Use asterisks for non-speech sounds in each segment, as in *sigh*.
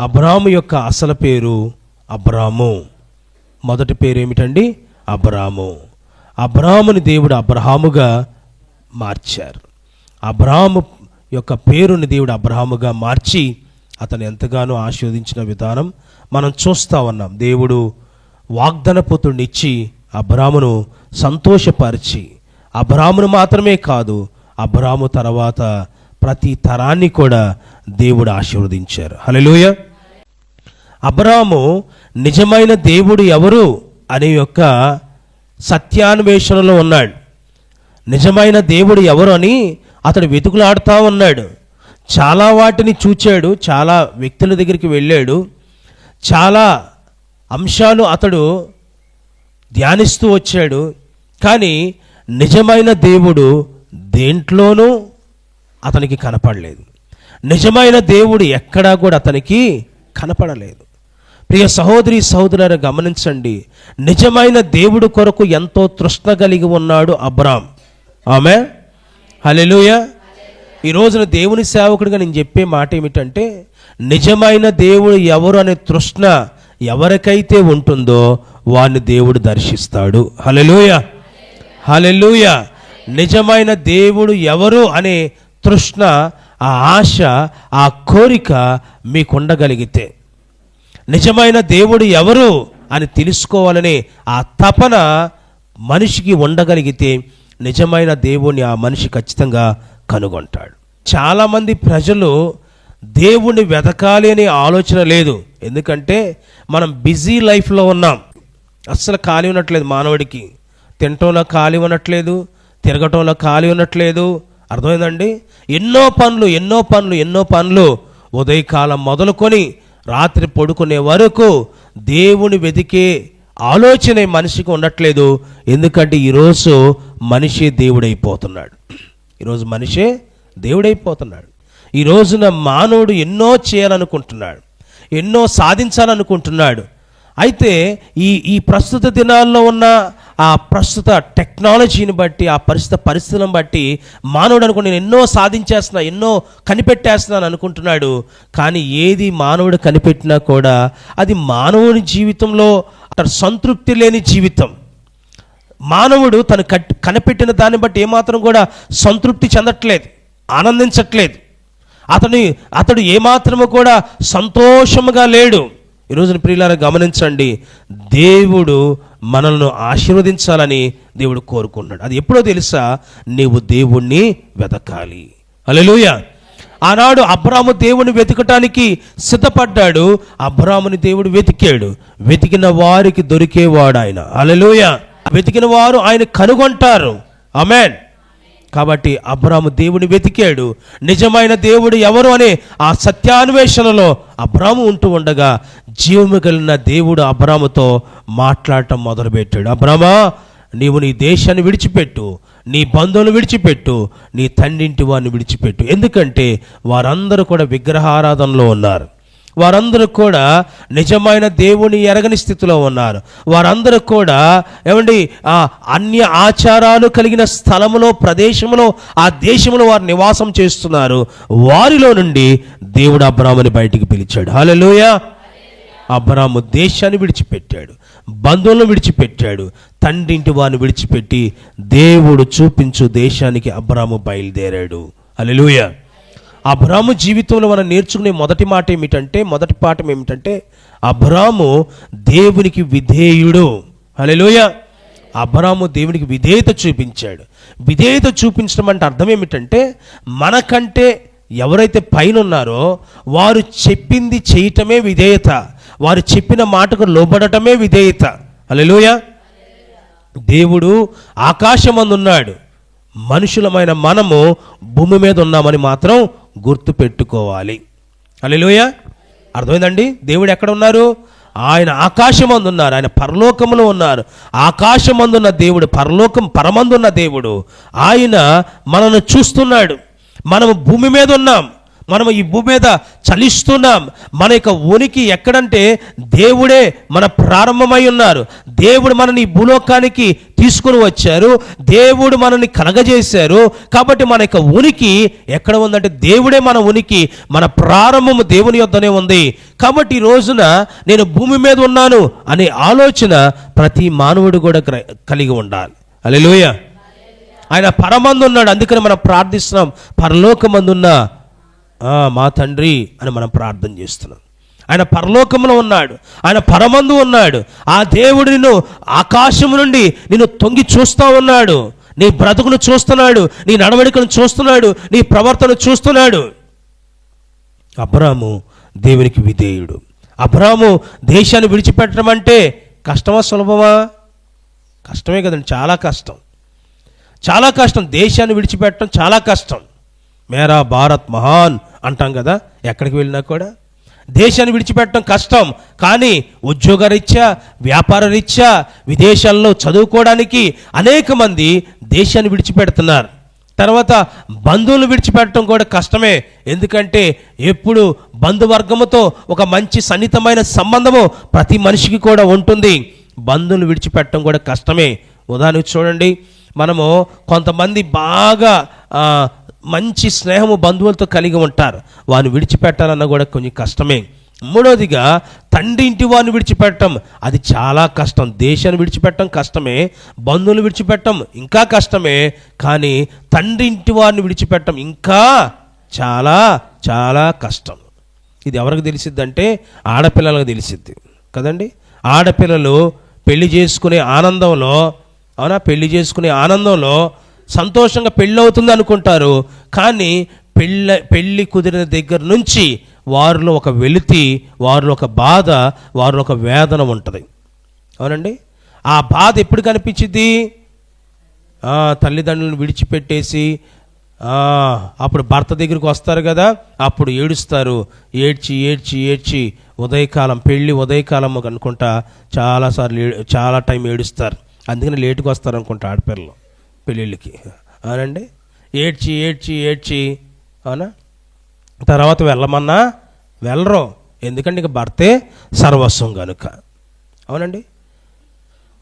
అబ్రాము యొక్క అసలు పేరు అబ్రాము. మొదటి పేరు ఏమిటండి అబ్రాము. అబ్రాముని దేవుడు అబ్రహాముగా మార్చారు. అబ్రాము యొక్క పేరుని దేవుడు అబ్రహాముగా మార్చి అతను ఎంతగానో ఆశీర్వదించిన విధానం మనం చూస్తా ఉన్నాం. దేవుడు వాగ్దానపుతుడిని ఇచ్చి అబ్రామును సంతోషపరిచి అబ్రామును మాత్రమే కాదు అబ్రాము తర్వాత ప్రతి తరాన్ని కూడా దేవుడు ఆశీర్వదించారు. హలోయ అబ్రాము నిజమైన దేవుడు ఎవరు అనే యొక్క సత్యాన్వేషణలో ఉన్నాడు. నిజమైన దేవుడు ఎవరు అని అతడు వెతుకులాడుతూ ఉన్నాడు. చాలా వాటిని చూచాడు చాలా వ్యక్తుల దగ్గరికి వెళ్ళాడు. చాలా అంశాలు అతడు ధ్యానిస్తూ వచ్చాడు. కానీ నిజమైన దేవుడు దేంట్లోనూ అతనికి కనపడలేదు. నిజమైన దేవుడు ఎక్కడా కూడా అతనికి కనపడలేదు. ప్రియ సహోదరి సహోదరులను గమనించండి. నిజమైన దేవుడు కొరకు ఎంతో తృష్ణ కలిగి ఉన్నాడు అబ్రామ్. ఆమె హలెలుయ ఈ రోజున దేవుని సేవకుడిగా నేను చెప్పే మాట ఏమిటంటే నిజమైన దేవుడు ఎవరు అనే తృష్ణ ఎవరికైతే ఉంటుందో వారిని దేవుడు దర్శిస్తాడు. హలెలుయ హలెలుయ నిజమైన దేవుడు ఎవరు అనే తృష్ణ ఆ ఆశ ఆ కోరిక మీకు ఉండగలిగితే నిజమైన దేవుడు ఎవరు అని తెలుసుకోవాలనే ఆ తపన మనిషికి ఉండగలిగితే నిజమైన దేవుణ్ణి ఆ మనిషి ఖచ్చితంగా కనుగొంటాడు. చాలామంది ప్రజలు దేవుణ్ణి వెతకాలి అనే ఆలోచన లేదు. ఎందుకంటే మనం బిజీ లైఫ్లో ఉన్నాం. అస్సలు ఖాళీ ఉండట్లేదు మానవుడికి. తినటంలో ఖాళీ ఉండట్లేదు తిరగటంలో ఖాళీ ఉండట్లేదు. అర్థమైందండి? ఎన్నో పనులు ఎన్నో పనులు ఎన్నో పనులు ఉదయకాలం మొదలుకొని రాత్రి పడుకునే వరకు దేవుని వెతికే ఆలోచన మనిషికి ఉండట్లేదు. ఎందుకంటే ఈరోజు మనిషి దేవుడైపోతున్నాడు. ఈరోజు మనిషే దేవుడైపోతున్నాడు. ఈ రోజున మానవుడు ఎన్నో చేయాలనుకుంటున్నాడు. ఎన్నో సాధించాలనుకుంటున్నాడు. అయితే ఈ ఈ ప్రస్తుత దినాల్లో ఉన్న ఆ ప్రస్తుత టెక్నాలజీని బట్టి ఆ పరిస్థితి పరిస్థితులను బట్టి మానవుడు అనుకుని నేను ఎన్నో సాధించేస్తున్నా ఎన్నో కనిపెట్టేస్తున్నాను అనుకుంటున్నాడు. కానీ ఏది మానవుడు కనిపెట్టినా కూడా అది మానవుని జీవితంలో అతడు సంతృప్తి లేని జీవితం. మానవుడు తను కట్ కనిపెట్టిన దాన్ని బట్టి ఏమాత్రం కూడా సంతృప్తి చెందట్లేదు ఆనందించట్లేదు. అతని అతడు ఏమాత్రము కూడా సంతోషముగా లేడు. ఈరోజున ప్రియులారా గమనించండి దేవుడు మనల్ని ఆశీర్వదించాలని దేవుడు కోరుకుంటున్నాడు. అది ఎప్పుడో తెలుసా? నీవు దేవుణ్ణి వెతకాలి. అలెలుయ ఆనాడు అబ్రాము దేవుని వెతకటానికి సిద్ధపడ్డాడు. అబ్రాముని దేవుడు వెతికాడు. వెతికిన వారికి దొరికేవాడు ఆయన. అలెలుయ వెతికిన వారు ఆయన కనుగొంటారు. అమెన్ కాబట్టి అబ్రాము దేవుని వెతికాడు. నిజమైన దేవుడు ఎవరు అనే ఆ సత్యాన్వేషణలో అబ్రాము ఉంటూ ఉండగా జీవము కలిగిన దేవుడు అబ్రాముతో మాట్లాడటం మొదలుపెట్టాడు. అబ్రామా నీవు నీ దేశాన్ని విడిచిపెట్టు నీ బంధువులు విడిచిపెట్టు నీ తండ్రింటి వారిని విడిచిపెట్టు. ఎందుకంటే వారందరూ కూడా విగ్రహారాధనలో ఉన్నారు. వారందరూ కూడా నిజమైన దేవుని ఎరగని స్థితిలో ఉన్నారు. వారందరూ కూడా ఏమండి ఆ అన్య ఆచారాలు కలిగిన స్థలములో ప్రదేశంలో ఆ దేశంలో వారు నివాసం చేస్తున్నారు. వారిలో నుండి దేవుడు అబ్రాముని బయటికి పిలిచాడు. హలోయ అబ్రాము దేశాన్ని విడిచిపెట్టాడు. బంధువులను విడిచిపెట్టాడు. తండ్రింటి వారిని విడిచిపెట్టి దేవుడు చూపించు దేశానికి అబ్రాము బయలుదేరాడు. అలెలుయా అబ్రాము జీవితంలో మనం నేర్చుకునే మొదటి మాట ఏమిటంటే మొదటి పాఠం ఏమిటంటే అబ్రాము దేవునికి విధేయుడు. అలెలుయ అబ్రాము దేవునికి విధేయత చూపించాడు. విధేయత చూపించడం అంటే అర్థం ఏమిటంటే మనకంటే ఎవరైతే పైన ఉన్నారో వారు చెప్పింది చేయటమే విధేయత. వారు చెప్పిన మాటకు లోబడటమే విధేయత. అలెలుయ దేవుడు ఆకాశమందున్నాడు. మనుషులమైన మనము భూమి మీద ఉన్నామని మాత్రం గుర్తు పెట్టుకోవాలి అలెలుయ అర్థమైందండి? దేవుడు ఎక్కడ ఉన్నారు? ఆయన ఆకాశమందు ఉన్నారు. ఆయన పరలోకములో ఉన్నారు. ఆకాశమందున్న దేవుడు పరలోకం పరమందున్న దేవుడు. ఆయన మనను చూస్తున్నాడు. మనము భూమి మీద ఉన్నాం. మనం ఈ భూమి మీద చలిస్తున్నాం. మన యొక్క ఉనికి ఎక్కడంటే దేవుడే మన ప్రారంభమై ఉన్నారు. దేవుడు మనని ఈ భూలోకానికి తీసుకుని వచ్చారు. దేవుడు మనల్ని కలగజేశారు. కాబట్టి మన యొక్క ఉనికి ఎక్కడ ఉందంటే దేవుడే మన ఉనికి మన ప్రారంభము దేవుని యొద్దనే ఉంది. కాబట్టి ఈ రోజున నేను భూమి మీద ఉన్నాను అనే ఆలోచన ప్రతి మానవుడు కూడా కలిగి ఉండాలి. అలెలుయ ఆయన పరమందు ఉన్నాడు. అందుకని మనం ప్రార్థిస్తున్నాం. పరలోకమందున్న మా తండ్రి అని మనం ప్రార్థన చేస్తున్నాం. ఆయన పరలోకంలో ఉన్నాడు. ఆయన పరమందు ఉన్నాడు. ఆ దేవుడు నిన్ను ఆకాశం నుండి నిన్ను తొంగి చూస్తూ ఉన్నాడు. నీ బ్రతుకును చూస్తున్నాడు. నీ నడవడికను చూస్తున్నాడు. నీ ప్రవర్తన చూస్తున్నాడు. అబ్రాము దేవునికి విధేయుడు. అబ్రాము దేశాన్ని విడిచిపెట్టడం అంటే కష్టమా సులభమా? కష్టమే కదండి. చాలా కష్టం. చాలా కష్టం. దేశాన్ని విడిచిపెట్టడం చాలా కష్టం. మేరా భారత్ మహాన్ అంటాం కదా ఎక్కడికి వెళ్ళినా కూడా. దేశాన్ని విడిచిపెట్టడం కష్టం కానీ ఉద్యోగ రీత్యా వ్యాపార రీత్యా విదేశాల్లో చదువుకోవడానికి అనేక మంది దేశాన్ని విడిచిపెడుతున్నారు. తర్వాత బంధువులు విడిచిపెట్టడం కూడా కష్టమే ఎందుకంటే ఎప్పుడు బంధువర్గముతో ఒక మంచి సన్నిహితమైన సంబంధము ప్రతి మనిషికి కూడా ఉంటుంది. బంధువులు విడిచిపెట్టడం కూడా కష్టమే. ఉదాహరణకు చూడండి మనము కొంతమంది బాగా మంచి స్నేహము బంధువులతో కలిగి ఉంటారు. వారిని విడిచిపెట్టాలన్నా కూడా కొంచెం కష్టమే. మూడవదిగా తండ్రి ఇంటి వారిని విడిచిపెట్టడం. అది చాలా కష్టం. దేశాన్ని విడిచిపెట్టడం కష్టమే. బంధువులు విడిచిపెట్టడం ఇంకా కష్టమే. కానీ తండ్రి ఇంటి వారిని విడిచిపెట్టడం ఇంకా చాలా చాలా కష్టం. ఇది ఎవరికి తెలిసిద్దంటే ఆడపిల్లలకు తెలిసిద్ది. కదండి? ఆడపిల్లలు పెళ్ళి చేసుకునే ఆనందంలో అవునా? పెళ్ళి చేసుకునే ఆనందంలో సంతోషంగా పెళ్ళి అవుతుంది అనుకుంటారు. కానీ పెళ్ళ పెళ్ళి కుదిరిన దగ్గర నుంచి వారిలో ఒక వెలితి వారిలో ఒక బాధ వారిలో ఒక వేదన ఉంటుంది. అవునండి? ఆ బాధ ఎప్పుడు కనిపించింది తల్లిదండ్రులను విడిచిపెట్టేసి అప్పుడు భర్త దగ్గరికి వస్తారు కదా అప్పుడు ఏడుస్తారు. ఏడ్చి ఏడ్చి ఏడ్చి ఉదయకాలం పెళ్ళి ఉదయకాలం అనుకుంటా చాలాసార్లు చాలా టైం ఏడుస్తారు. అందుకని లేటుగా వస్తారు అనుకుంటా ఆడపిల్లలు. పెళ్ళిళ్ళకి. అవునండి? ఏడ్చి ఏడ్చి ఏడ్చి. అవునా? తర్వాత వెళ్ళమన్నా వెళ్ళరు. ఎందుకంటే ఇక భర్తే సర్వస్వం కనుక అవునండి?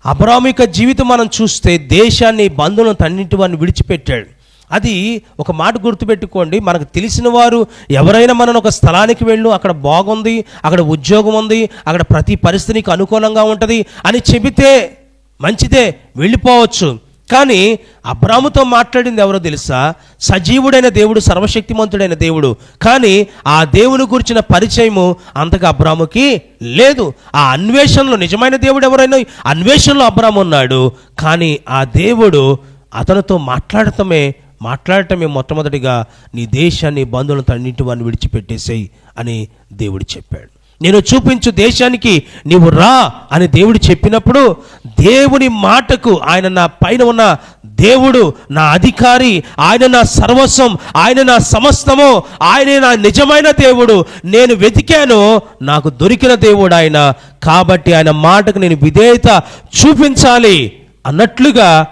అబ్రామిక జీవితం మనం చూస్తే దేశాన్ని బంధువులను తన్నింటి వారిని విడిచిపెట్టాడు. అది ఒక మాట గుర్తుపెట్టుకోండి. మనకు తెలిసిన వారు ఎవరైనా మనం ఒక స్థలానికి వెళ్ళు అక్కడ బాగుంది అక్కడ ఉద్యోగం ఉంది అక్కడ ప్రతి పరిస్థితికి అనుకూలంగా ఉంటుంది అని చెబితే మంచిదే వెళ్ళిపోవచ్చు. కానీ అబ్రాముతో మాట్లాడింది ఎవరో తెలుసా? సజీవుడైన దేవుడు సర్వశక్తిమంతుడైన దేవుడు. కానీ ఆ దేవుని గురించిన పరిచయము అంతగా అబ్రాముకి లేదు. ఆ అన్వేషణలో నిజమైన దేవుడు ఎవరైనా అన్వేషణలో అబ్రాము ఉన్నాడు. కానీ ఆ దేవుడు అతనితో మాట్లాడటమే మాట్లాడటమే మొట్టమొదటిగా నీ దేశాన్ని బంధువులను తన్నింటి వాడిని విడిచిపెట్టేసేయి అని దేవుడు చెప్పాడు. నేను చూపించు దేశానికి నీవు రా అని దేవుడు చెప్పినప్పుడు దేవుని మాటకు ఆయన నా పైన ఉన్న దేవుడు నా అధికారి ఆయన నా సర్వస్వం ఆయన నా సమస్తము ఆయనే నా నిజమైన దేవుడు నేను వెతికాను నాకు దొరికిన దేవుడు ఆయన. కాబట్టి ఆయన మాటకు నేను విధేయత చూపించాలి అన్నట్లుగా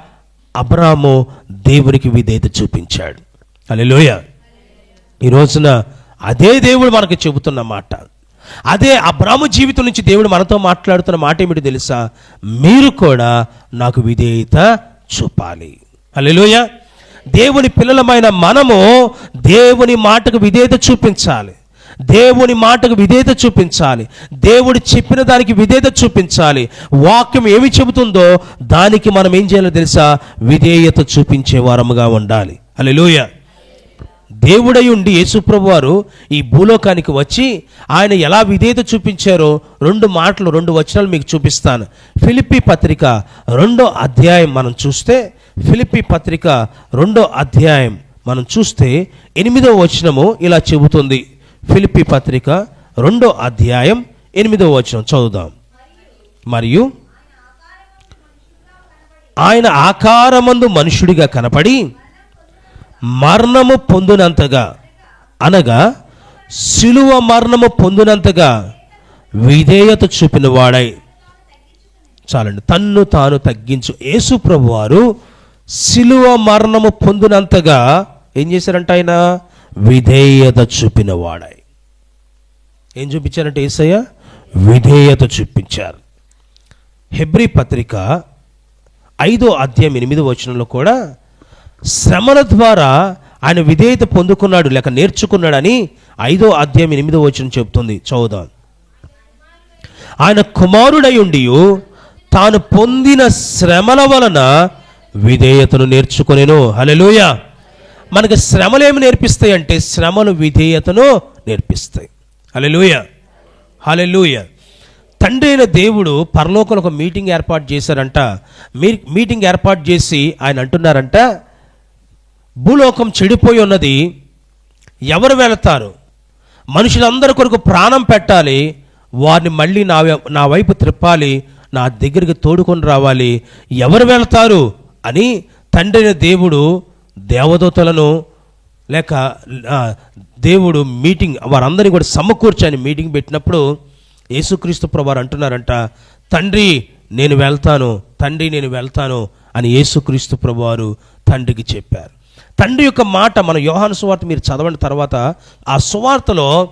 అబ్రాము దేవునికి విధేయత చూపించాడు. అలెలోయ ఈ రోజున అదే దేవుడు మనకు చెబుతున్న మాట. అదే అబ్రాము జీవితం నుంచి దేవుడు మనతో మాట్లాడుతున్న మాట ఏమిటి తెలుసా? మీరు కూడా నాకు విధేయత చూపాలి. అల్లెలోయ దేవుని పిల్లలమైన మనము దేవుని మాటకు విధేయత చూపించాలి. దేవుని మాటకు విధేయత చూపించాలి. దేవుడు చెప్పిన దానికి విధేయత చూపించాలి. వాక్యం ఏమి చెబుతుందో దానికి మనం ఏం చేయాలో తెలుసా? విధేయత చూపించే వారముగా ఉండాలి. అల్లెలోయ దేవుడై ఉండి యేసుప్రభు వారు ఈ భూలోకానికి వచ్చి ఆయన ఎలా విధేయత చూపించారో రెండు మాటలు రెండు వచనాలు మీకు చూపిస్తాను. ఫిలిప్పి పత్రిక రెండో అధ్యాయం మనం చూస్తే ఫిలిప్పి పత్రిక రెండో అధ్యాయం మనం చూస్తే ఎనిమిదో వచనము ఇలా చెబుతుంది. ఫిలిప్పి పత్రిక రెండో అధ్యాయం ఎనిమిదో వచనం చదువుదాం. మరియు ఆయన ఆకారమందు మనుషుడిగా కనపడి మరణము పొందినంతగా అనగా శిలువ మరణము పొందినంతగా విధేయత చూపిన వాడై. చాలండి తన్ను తాను తగ్గించు. యేసు ప్రభు వారు శిలువ మరణము పొందినంతగా ఏం చేశారంట ఆయన? విధేయత చూపిన ఏం చూపించారంటే ఏసయ్య? విధేయత చూపించారు. హెబ్రి పత్రిక ఐదో అధ్యాయం ఎనిమిది వచనంలో కూడా శ్రమల ద్వారా ఆయన విధేయత పొందుకున్నాడు లేక నేర్చుకున్నాడని ఐదో అధ్యాయం ఎనిమిదో వచ్చిన చెబుతుంది. చదువుదాం. ఆయన కుమారుడయుండి తాను పొందిన శ్రమల వలన విధేయతను నేర్చుకునేను. హలెలూయ మనకి శ్రమలు ఏమి నేర్పిస్తాయి అంటే శ్రమలు విధేయతను నేర్పిస్తాయి. హలెలూయ హలెలూయ తండ్రి అయిన దేవుడు పరలోకంలో ఒక మీటింగ్ ఏర్పాటు చేశారంట. మీ మీటింగ్ ఏర్పాటు చేసి ఆయన అంటున్నారంట భూలోకం చెడిపోయి ఉన్నది. ఎవరు వెళతారు? మనుషులందరి కొరకు ప్రాణం పెట్టాలి. వారిని మళ్ళీ నా నా వైపు త్రిప్పాలి. నా దగ్గరికి తోడుకొని రావాలి. ఎవరు వెళతారు? అని తండ్రి దేవుడు దేవదూతలను లేక దేవుడు మీటింగ్ వారందరినీ కూడా సమకూర్చని మీటింగ్ పెట్టినప్పుడు యేసుక్రీస్తు ప్రభువారు అంటున్నారంట తండ్రి నేను వెళ్తాను. తండ్రి నేను వెళ్తాను. అని యేసుక్రీస్తు ప్రభువారు తండ్రికి చెప్పారు. తండ్రి యొక్క మాట మన యోహాను సువార్త మీరు చదవండి తర్వాత ఆ సువార్తలో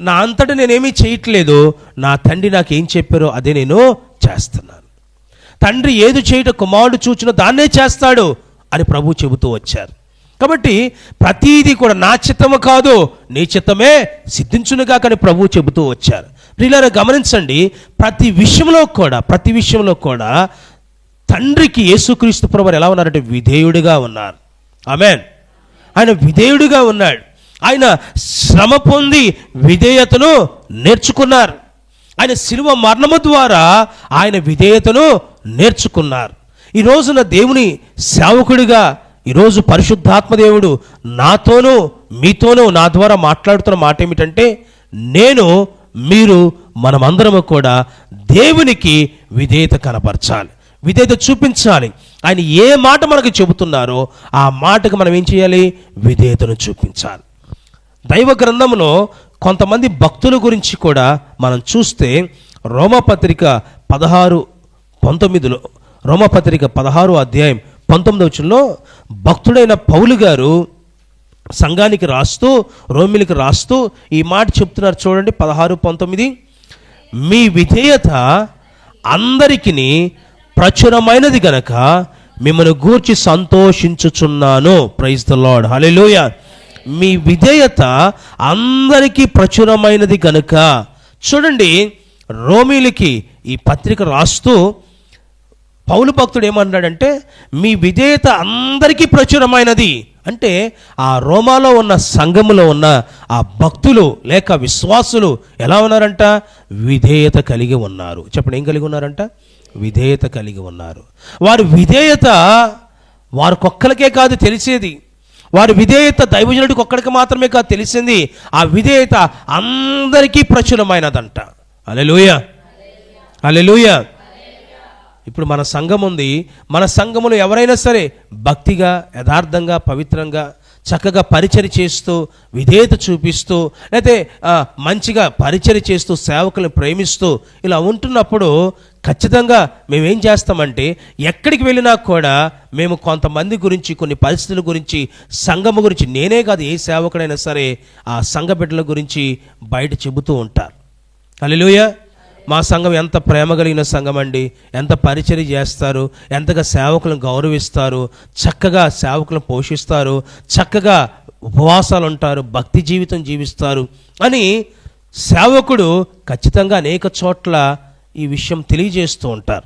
నా అంతటా నేనేమీ చేయట్లేదు నా తండ్రి నాకు ఏం చెప్పారో అదే నేను చేస్తున్నాను. తండ్రి ఏది చేయట కుమారుడు చూచిన దాన్నే చేస్తాడు అని ప్రభు చెబుతూ వచ్చారు. కాబట్టి ప్రతీది కూడా నా చిత్తము కాదు నీ చిత్తమే సిద్ధించునుగా కానీ ప్రభు చెబుతూ వచ్చారు. ప్రియులారా గమనించండి ప్రతి విషయంలో కూడా ప్రతి విషయంలో కూడా తండ్రికి యేసుక్రీస్తు ప్రభు ఎలా ఉన్నారంటే విధేయుడిగా ఉన్నారు. ఆమెన్. ఆయన విధేయుడిగా ఉన్నాడు. ఆయన శ్రమ పొంది విధేయతను నేర్చుకున్నారు. ఆయన శిలువ మరణము ద్వారా ఆయన విధేయతను నేర్చుకున్నారు. ఈ రోజున దేవుని సేవకుడిగా ఈరోజు పరిశుద్ధాత్మ దేవుడు నాతోనూ మీతోనూ నా ద్వారా మాట్లాడుతున్న మాట ఏమిటంటే నేను మీరు మనమందరము కూడా దేవునికి విధేయత కనపరచాలి. విధేయత చూపించాలి. ఆయన ఏ మాట మనకు చెబుతున్నారో ఆ మాటకు మనం ఏం చేయాలి? విధేయతను చూపించాలి. దైవ గ్రంథంలో కొంతమంది భక్తుల గురించి కూడా మనం చూస్తే రోమపత్రిక పదహారు పంతొమ్మిదిలో రోమపత్రిక పదహారు అధ్యాయం పంతొమ్మిది వచ్చంలో భక్తుడైన పౌలు గారు సంఘానికి రాస్తూ రోమిలికి రాస్తూ ఈ మాట చెప్తున్నారు చూడండి పదహారు పంతొమ్మిది. మీ విధేయత అందరికీ ప్రచురమైనది గనక మిమ్మల్ని గూర్చి సంతోషించుచున్నాను. ప్రైజ్ ద లాడ్ హల్లెలూయ మీ విధేయత అందరికీ ప్రచురమైనది గనుక. చూడండి రోమిలికి ఈ పత్రిక రాస్తూ పౌలు భక్తుడు ఏమన్నాడంటే మీ విధేయత అందరికీ ప్రచురమైనది. అంటే ఆ రోమాలో ఉన్న సంఘములో ఉన్న ఆ భక్తులు లేక విశ్వాసులు ఎలా ఉన్నారంట? విధేయత కలిగి ఉన్నారు. చెప్పండి ఏం కలిగి ఉన్నారంట? విధేయత కలిగి ఉన్నారు. వారి విధేయత వారికొక్కరికే కాదు తెలిసేది. వారి విధేయత దైవజనుడికి ఒక్కడికి మాత్రమే కాదు తెలిసింది. ఆ విధేయత అందరికీ ప్రచురమైనదంట. అలెలుయ అలెలుయ ఇప్పుడు మన సంఘం ఉంది. మన సంఘములో ఎవరైనా సరే భక్తిగా యథార్థంగా పవిత్రంగా చక్కగా పరిచయ చేస్తూ విధేయత చూపిస్తూ లేకపోతే మంచిగా పరిచయ చేస్తూ సేవకులను ప్రేమిస్తూ ఇలా ఉంటున్నప్పుడు ఖచ్చితంగా మేమేం చేస్తామంటే ఎక్కడికి వెళ్ళినా కూడా మేము కొంతమంది గురించి కొన్ని పరిస్థితుల గురించి సంఘము గురించి నేనే కాదు ఏ సేవకుడైనా సరే ఆ సంఘ బిడ్డల గురించి బయట చెబుతూ ఉంటారు. హల్లెలూయా! మా సంఘం ఎంత ప్రేమ కలిగిన సంఘం అండి. ఎంత పరిచర్య చేస్తారు. ఎంతగా సేవకులను గౌరవిస్తారు. చక్కగా సేవకులను పోషిస్తారు. చక్కగా ఉపవాసాలు ఉంటారు. భక్తి జీవితం జీవిస్తారు అని సేవకుడు ఖచ్చితంగా అనేక చోట్ల ఈ విషయం తెలియజేస్తూ ఉంటారు.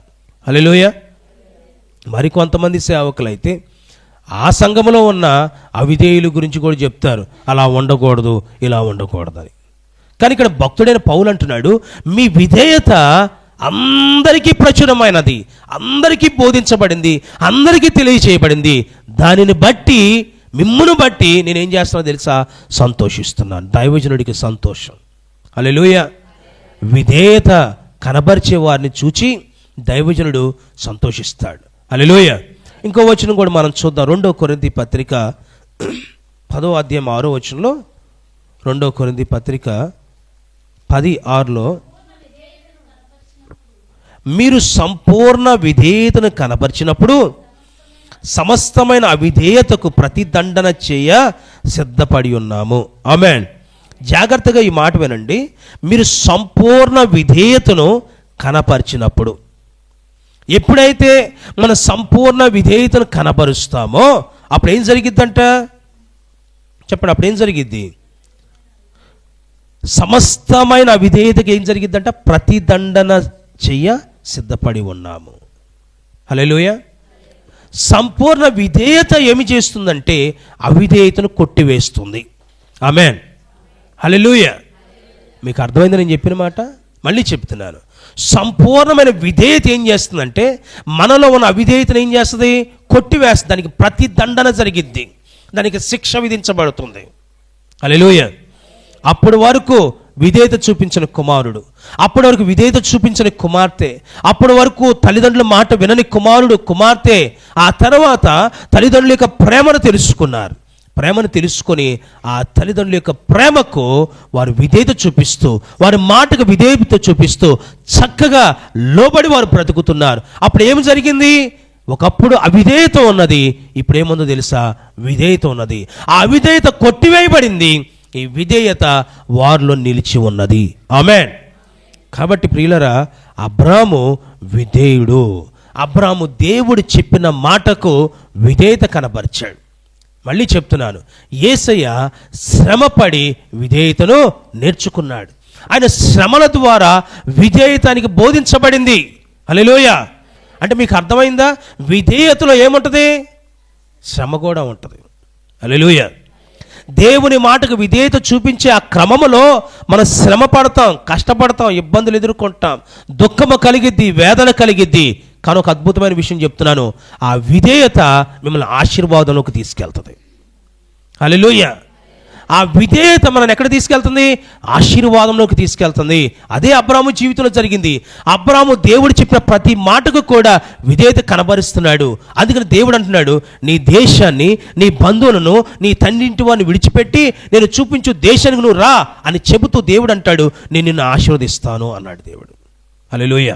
హల్లెలూయా! మరి కొంతమంది సేవకులైతే ఆ సంఘములో ఉన్న అవిధేయుల గురించి కూడా చెప్తారు. అలా ఉండకూడదు ఇలా ఉండకూడదని. కానీ ఇక్కడ భక్తుడైన పౌలు అంటున్నాడు మీ విధేయత అందరికీ ప్రచురమైనది అందరికీ బోధించబడింది అందరికీ తెలియచేయబడింది. దానిని బట్టి మిమ్మును బట్టి నేనేం చేస్తానో తెలుసా? సంతోషిస్తున్నాను. దైవజనుడికి సంతోషం. అలెలుయ విధేయత కనబరిచే వారిని చూచి దైవజనుడు సంతోషిస్తాడు. అలెలుయ ఇంకో వచనం కూడా మనం చూద్దాం. రెండో కొరింది పత్రిక *clears throat* పదో అధ్యాయం ఆరో వచనంలో రెండో కొరింది పత్రిక పది ఆరులో మీరు సంపూర్ణ విధేయతను కనపరిచినప్పుడు సమస్తమైన అవిధేయతకు ప్రతిదండన చేయ సిద్ధపడి ఉన్నాము. ఆమెన్ జాగ్రత్తగా ఈ మాట వినండి. మీరు సంపూర్ణ విధేయతను కనపరిచినప్పుడు. ఎప్పుడైతే మన సంపూర్ణ విధేయతను కనపరుస్తామో అప్పుడు ఏం జరిగిద్దంట? చెప్పండి అప్పుడు ఏం జరిగిద్ది? సమస్తమైన అవిధేయతకి ఏం జరిగిద్దంట? ప్రతిదండన చెయ్య సిద్ధపడి ఉన్నాము. హలోయ సంపూర్ణ విధేయత ఏమి చేస్తుందంటే అవిధేయతను కొట్టివేస్తుంది. ఆమెన్. హలోయ మీకు అర్థమైంది నేను చెప్పిన మాట? మళ్ళీ చెప్తున్నాను. సంపూర్ణమైన విధేయత ఏం చేస్తుందంటే మనలో ఉన్న అవిధేయతను ఏం చేస్తుంది? కొట్టివేస్తుంది. దానికి ప్రతిదండన జరిగిద్ది. దానికి శిక్ష విధించబడుతుంది. అలెలుయ అప్పటి వరకు విధేయత చూపించిన కుమారుడు. అప్పటి వరకు విధేయత చూపించిన కుమార్తె. అప్పటి వరకు తల్లిదండ్రుల మాట వినని కుమారుడు కుమార్తె. ఆ తర్వాత తల్లిదండ్రుల యొక్క ప్రేమను తెలుసుకున్నారు. ప్రేమను తెలుసుకొని ఆ తల్లిదండ్రుల యొక్క ప్రేమకు వారు విధేయత చూపిస్తూ వారి మాటకు విధేయత చూపిస్తూ చక్కగా లోబడి వారు బ్రతుకుతున్నారు. అప్పుడు ఏమి జరిగింది? ఒకప్పుడు అవిధేయత ఉన్నది. ఇప్పుడు ఏముందో తెలుసా? విధేయత ఉన్నది. ఆ అవిధేయత కొట్టివేయబడింది. ఈ విధేయత వారిలో నిలిచి ఉన్నది. ఆమెన్. కాబట్టి ప్రియులరా అబ్రాము విధేయుడు. అబ్రాము దేవుడు చెప్పిన మాటకు విధేయత కనబరిచాడు. మళ్ళీ చెప్తున్నాను ఏసయ్య శ్రమపడి విధేయతను నేర్చుకున్నాడు. ఆయన శ్రమల ద్వారా విధేయతానికి బోధించబడింది. అలెలోయ అంటే మీకు అర్థమైందా? విధేయతలో ఏముంటుంది? శ్రమ కూడా ఉంటుంది. హల్లెలూయ. దేవుని మాటకు విధేయత చూపించే ఆ క్రమములో మనం శ్రమ పడతాం కష్టపడతాం ఇబ్బందులు ఎదుర్కొంటాం దుఃఖము కలిగిద్ది వేదన కలిగిద్ది. కానీ ఒక అద్భుతమైన విషయం చెప్తున్నాను. ఆ విధేయత మిమ్మల్ని ఆశీర్వాదంలోకి తీసుకెళ్తుంది. హల్లెలూయ. ఆ విధేయత మనల్ని ఎక్కడ తీసుకెళ్తుంది? ఆశీర్వాదంలోకి తీసుకెళ్తుంది. అదే అబ్రాము జీవితంలో జరిగింది. అబ్రాము దేవుడు చెప్పిన ప్రతి మాటకు కూడా విధేయత కనబరుస్తున్నాడు. అందుకని దేవుడు అంటున్నాడు నీ దేశాన్ని నీ బంధువులను నీ తండ్రింటి వారిని విడిచిపెట్టి నేను చూపించు దేశానికి నువ్వు రా అని చెబుతూ దేవుడు అంటాడు నేను నిన్ను ఆశీర్వదిస్తాను అన్నాడు దేవుడు. హల్లెలూయ.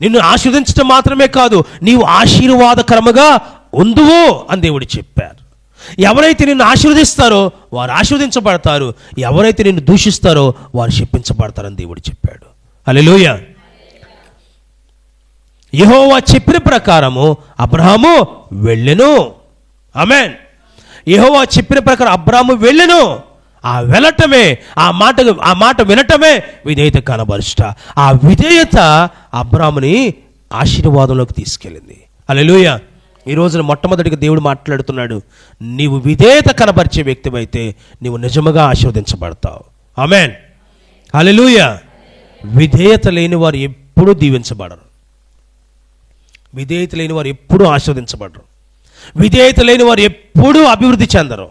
నిన్ను ఆశీర్వదించడం మాత్రమే కాదు నీవు ఆశీర్వాదకరముగా ఉందువు అని దేవుడు చెప్పారు. ఎవరైతే నిన్ను ఆశీర్వదిస్తారో వారు ఆశీర్వదించబడతారు. ఎవరైతే నిన్ను దూషిస్తారో వారు శిప్పించబడతారని దేవుడు చెప్పాడు. అలెలుయ యహోవా చెప్పిన ప్రకారము అబ్రహాము వెళ్ళెను. ఆమెన్. యహోవా చెప్పిన ప్రకారం అబ్రాము వెళ్ళెను. ఆ వెళ్ళటమే ఆ మాట ఆ మాట వినటమే విధేయత కనబరుచుట ఆ విధేయత అబ్రాముని ఆశీర్వాదంలోకి తీసుకెళ్ళింది. అలెలుయా ఈ రోజున మొట్టమొదటిగా దేవుడు మాట్లాడుతున్నాడు నీవు విధేయత కనబరిచే వ్యక్తివైతే నీవు నిజముగా ఆశీర్వదించబడతావు. ఆమెన్. అలెలుయ విధేయత లేని వారు ఎప్పుడూ దీవించబడరు. విధేయత లేని వారు ఎప్పుడూ ఆస్వాదించబడరు విధేయత లేని వారు ఎప్పుడూ అభివృద్ధి చెందరు.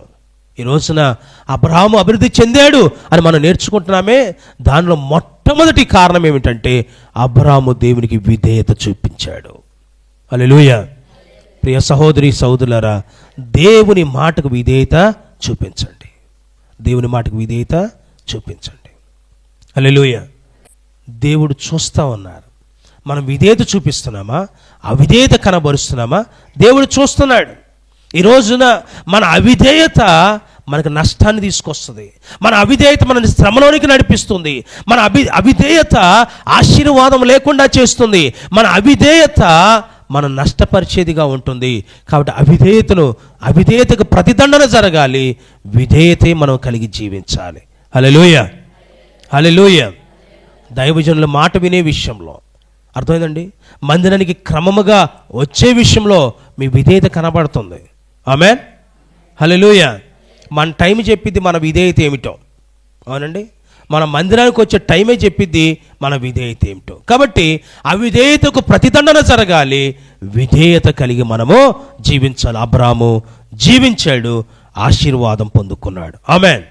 ఈ రోజున అబ్రహాము అభివృద్ధి చెందాడు అని మనం నేర్చుకుంటున్నామే. దానిలో మొట్టమొదటి కారణం ఏమిటంటే అబ్రహాము దేవునికి విధేయత చూపించాడు. అలెలుయా ప్రియ సహోదరి సహోదరులరా దేవుని మాటకు విధేయత చూపించండి. దేవుని మాటకు విధేయత చూపించండి. అలెలుయ దేవుడు చూస్తూ ఉన్నారు. మనం విధేయత చూపిస్తున్నామా? అవిధేయత కనబరుస్తున్నామా? దేవుడు చూస్తున్నాడు. ఈ రోజున మన అవిధేయత మనకు నష్టాన్ని తీసుకొస్తుంది. మన అవిధేయత మనని శ్రమలోనికి నడిపిస్తుంది. మన అభి అవిధేయత ఆశీర్వాదం లేకుండా చేస్తుంది. మన అవిధేయత మనం నష్టపరిచేదిగా ఉంటుంది. కాబట్టి అవిధేయతను అవిధేయతకు ప్రతిదండన జరగాలి. విధేయతే మనం కలిగి జీవించాలి. హల్లెలూయా. హల్లెలూయా. దైవజనుల మాట వినే విషయంలో. అర్థమైందండి? మందిరానికి క్రమముగా వచ్చే విషయంలో మీ విధేయత కనబడుతుంది. ఆమె హలోయ మన టైం చెప్పింది మన విధేయత ఏమిటో. అవునండి? మన మందిరానికి వచ్చే టైమే చెప్పిద్ది మన విధేయత ఏమిటో. కాబట్టి అవిధేయతకు ప్రతిదండన జరగాలి విధేయత కలిగి మనము జీవించాలి. అబ్రాము జీవించాడు ఆశీర్వాదం పొందుకున్నాడు. ఆమెన్.